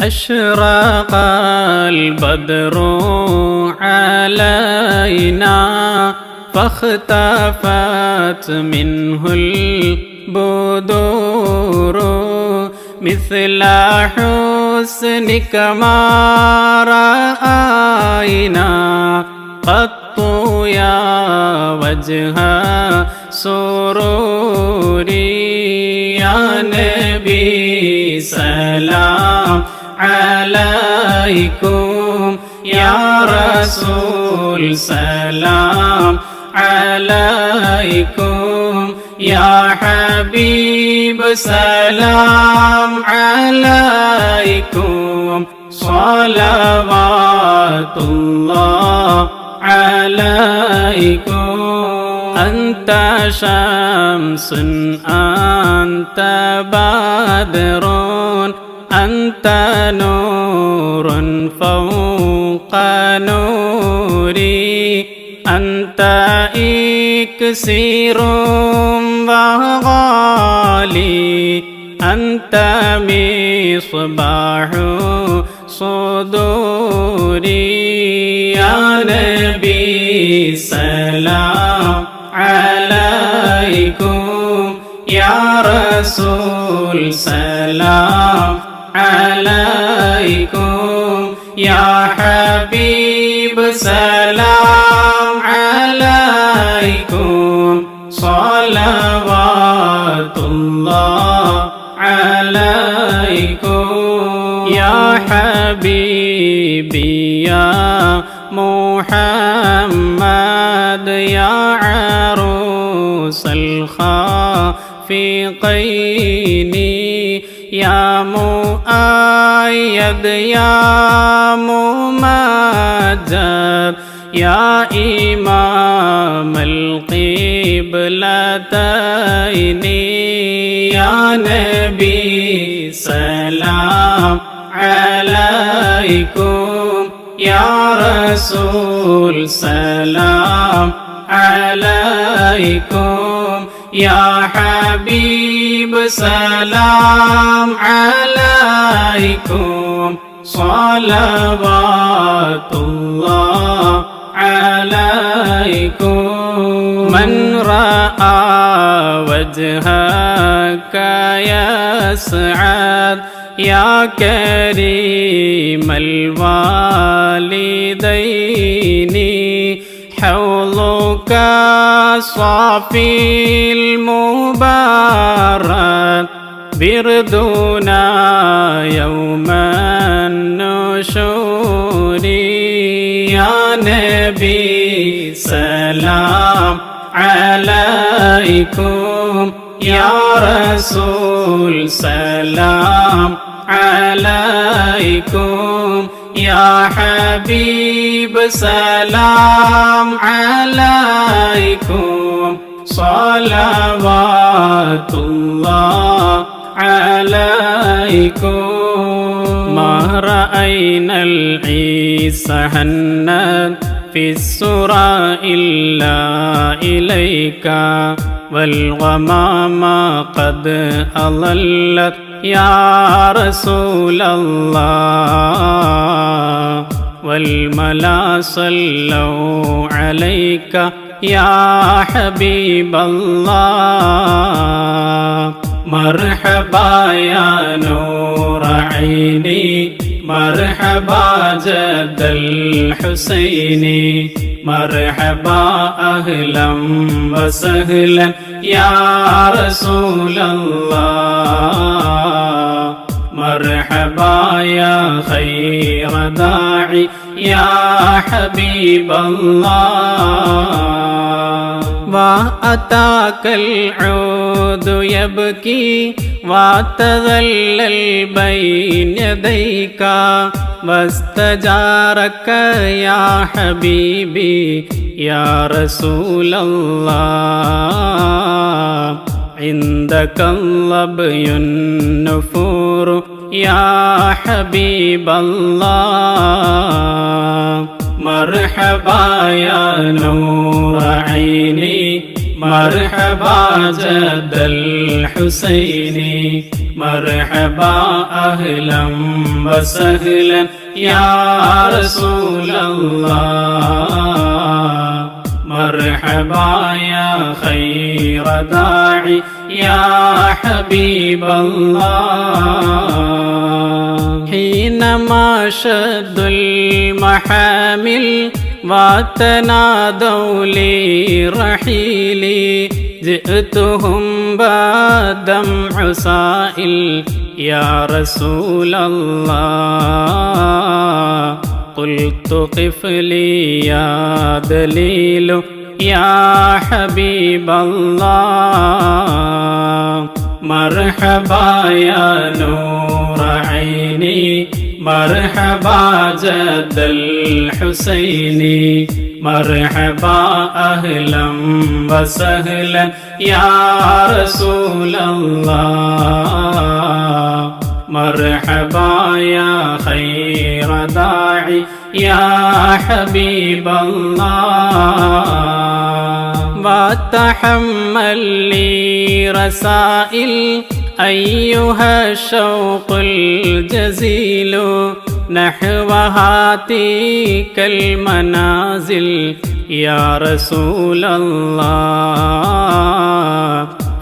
أشرق البدر علينا فاختفت منه البدور. مثل حسنك ما رأينا قط يا وجه سروري. يا نبي سلام عليكم. يا رسول سلام عليكم. يا حبيب سلام عليكم. صلوات الله عليكم. أنت شمس أنت بدر. أنت نور فوق نوري أنت إكسير وغالي أنت مصباح صدوري. يا نبي سلام عليكم يا رسول سلام عليكم. يا حبيب سلام عليكم. صلوات الله عليكم. يا حبيبي يا محمد يا عروس الخافقين. يا مؤيد يا ممجد يا إمام القبلتين يا نبي سلام عليكم. يا رسول سلام عليكم. يا حبيب سلام عليكم. صلوات الله عليكم. من رأى وجهك يسعد. يا كريم الوالدين. صافي المبارك بردنا يوم النشور. يا نبي سلام عليكم. يا رسول سلام عليكم. يا حبيب سلام عليكم. صلوات الله عليكم. ما رأينا العيسى هنت في السرى إلا إليك. والغمام قد أضلت يا رسول الله والملا صلوا عليك يا حبيب الله. مرحبا يا نور عيني مرحبا جد الحسين مرحبا أهلا وسهلا يا رسول الله مرحبا يا خير داعي يا حبيب الله وأتاك العود يبكي وتذلل بين يديك واستجارك يا حبيبي يا رسول الله عندك اللبي النفور يا حبيب الله مرحبا يا نور عيني مرحبا جد الحسين. مرحبا أهلا وسهلا يا رسول الله. مرحبا يا خير داعي يا حبيب الله. حينما شد المحامل وتنادوا لي رحيلي جئتهم بدمع سائل يا رسول الله قلت قف لي يا دليل يا حبيب الله مرحبا يا نور عيني مرحبا جد الحسين مرحبا أهلا وسهلا يا رسول الله. مرحبا يا خير داعي يا حبيب الله. وتحمل لي رسائل أيها الشوق الجزيل نحو هاتيك المنازل يا رسول الله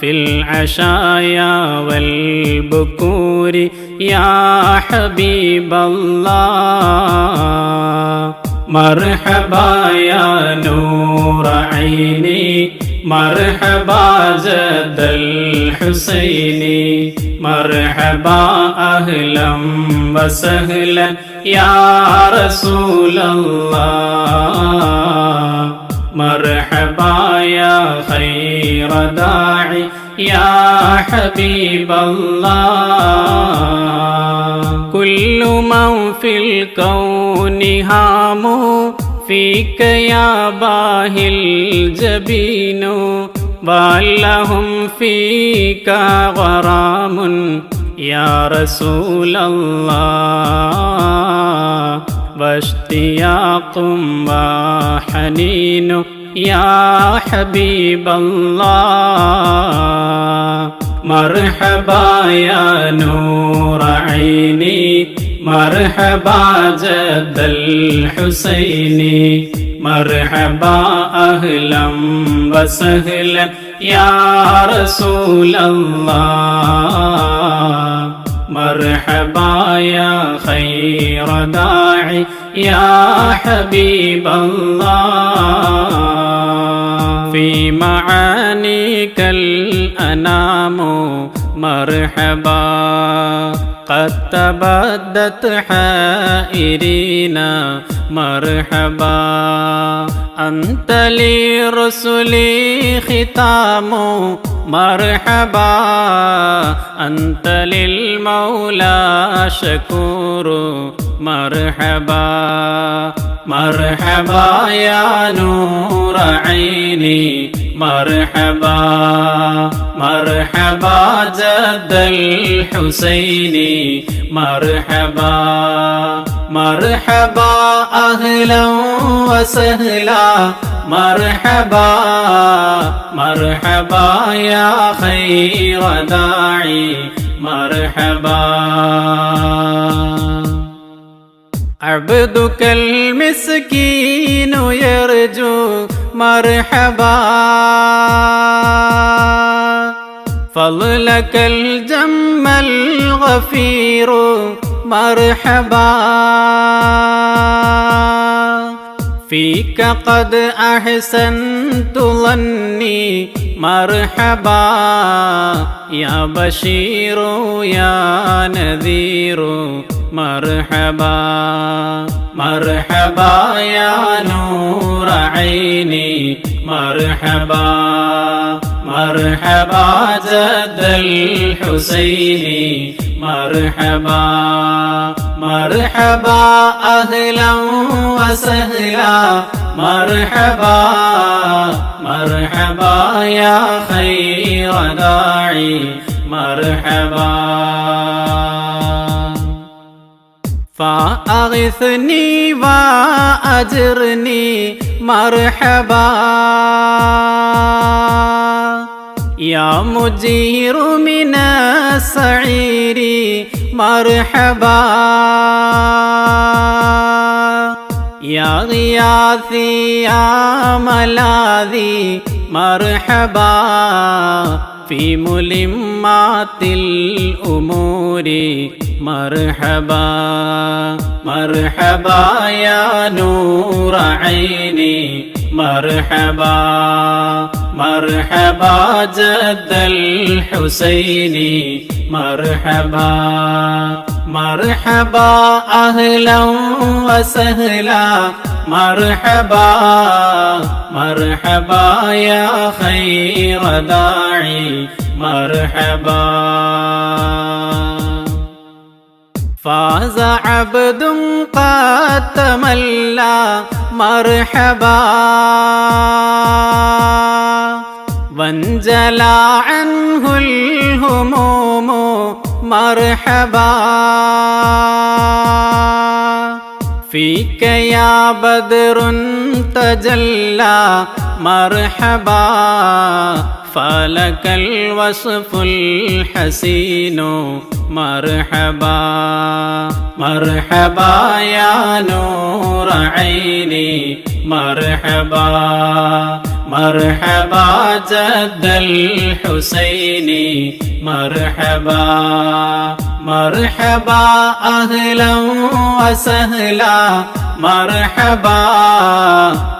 في العشايا والبكور يا حبيب الله مرحبا يا نور عيني مرحبا جد الحسين. مرحبا أهلا وسهلا يا رسول الله. مرحبا يا خير داعي يا حبيب الله. كل من في الكون هامه فيك يا باهي الجبين ولهم فيك غرام يا رسول الله واشتياق وحنين يا حبيب الله مرحبا يا نور عيني مرحبا جد الحسين مرحبا أهلا وسهلا يا رسول الله مرحبا يا خير داعي يا حبيب الله في معانيك الأنام مرحبا قد تبدت حائرين. مرحبا أنت لرسلي ختام. مرحبا أنت للمولى شكور. مرحبا مرحبا يا نور عيني. مرحبا مرحبا جد الحسين مرحبا مرحبا أهلا وسهلا مرحبا مرحبا يا خير داعي مرحبا. عبدك المسكين يرجو مرحبا. فضلك الجم الغفير مرحبا. فيك قد أحسنت ظني مرحبا يا بشير يا نذير. مرحبا مرحبا يا نور عيني. مرحبا مرحبا جد الحسين. مرحبا مرحبا أهلا وسهلا. مرحبا مرحبا يا خير داعي مرحبا. فأغثني وأجرني مرحبا. يا مجير من السعير مرحبا. يا غياثي يا ملاذي مرحبا. في ملمات الأمور مرحبا. مرحبا يا نور عيني. مرحبا مرحبا جد الحسين مرحبا مرحبا أهلا وسهلا مرحبا مرحبا يا خير داعي مرحبا. فاز عبد قد تملى مرحبا. وانجلى عنه الهموم مرحبا. فيك يا بدر تجلى مرحبا. فلك الوصف الحسين مرحبا. مرحبا يا نور عيني مرحبا. مرحبا جد الحسين مرحبا. مرحبا أهلا وسهلا. مرحبا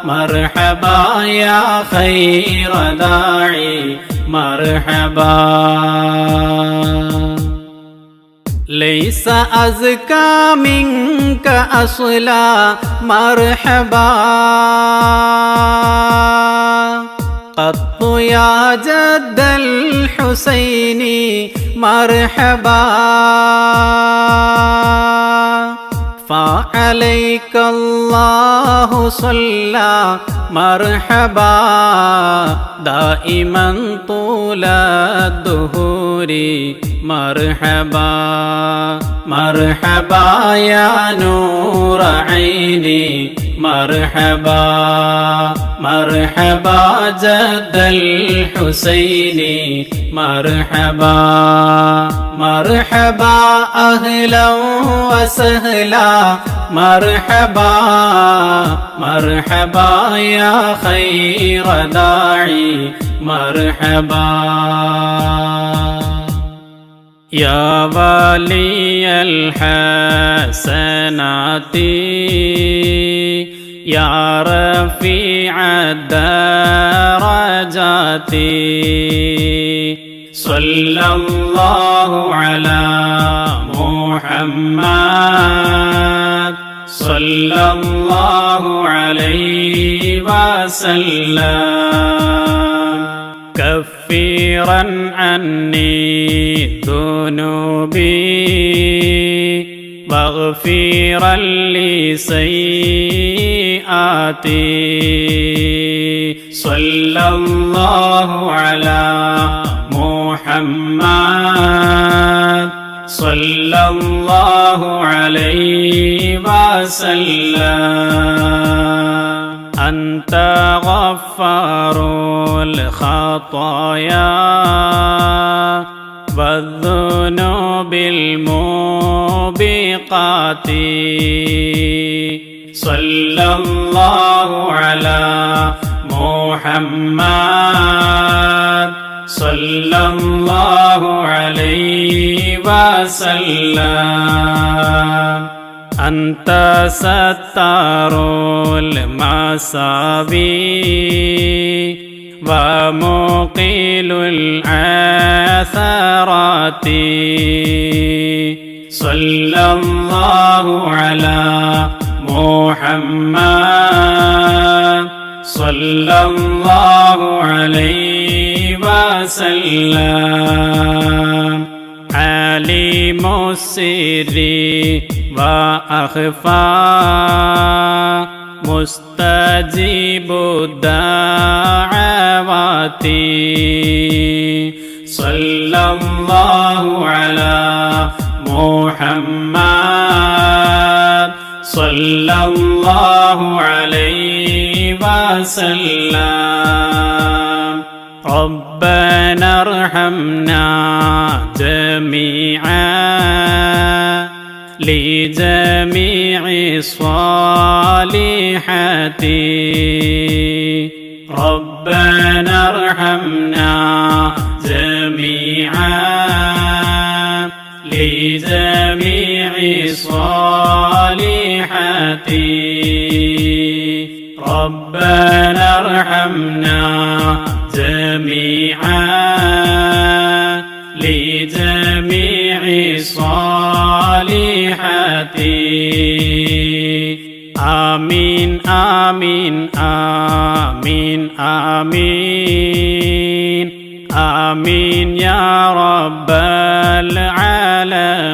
مرحبا يا خير داعي مرحبا ليس أزكى منك أصلا مرحبا قط يا جد الحسين مرحبا فعليك الله صلى مرحبا دائما طول الدهور مرحبا مرحبا يا نور عيني مرحبا مرحبا جد الحسين مرحبا مرحبا أهلا وسهلا مرحبا مرحبا يا خير داعي مرحبا يا ولي الحسنات يا رفيع الدرجات صلى الله على محمد صلى الله عليه وسلم. كفيرا عني ذنوبي واغفرا لي سيئاتي صلى الله على محمد. صلى الله عليه وسلم. أنت غفار الخطايا والذنوب الموبقات. صلى الله على محمد. صلى الله عليه وسلم. أنت ستار المساوي ومقيل العثرات صلى الله على محمد. صلى الله عليه وسلم. عليم السر وأخفى. مستجيب الدعوات صلى الله على محمد. صلى الله عليه وسلم. ربنا ارحمنا جميعا. لجميع الصالحات ربنا ارحمنا جميعا. لجميع الصالحات ربنا ارحمنا جميعا. لجميع الصالحات آمين آمين آمين آمين آمين يا رب العالمين.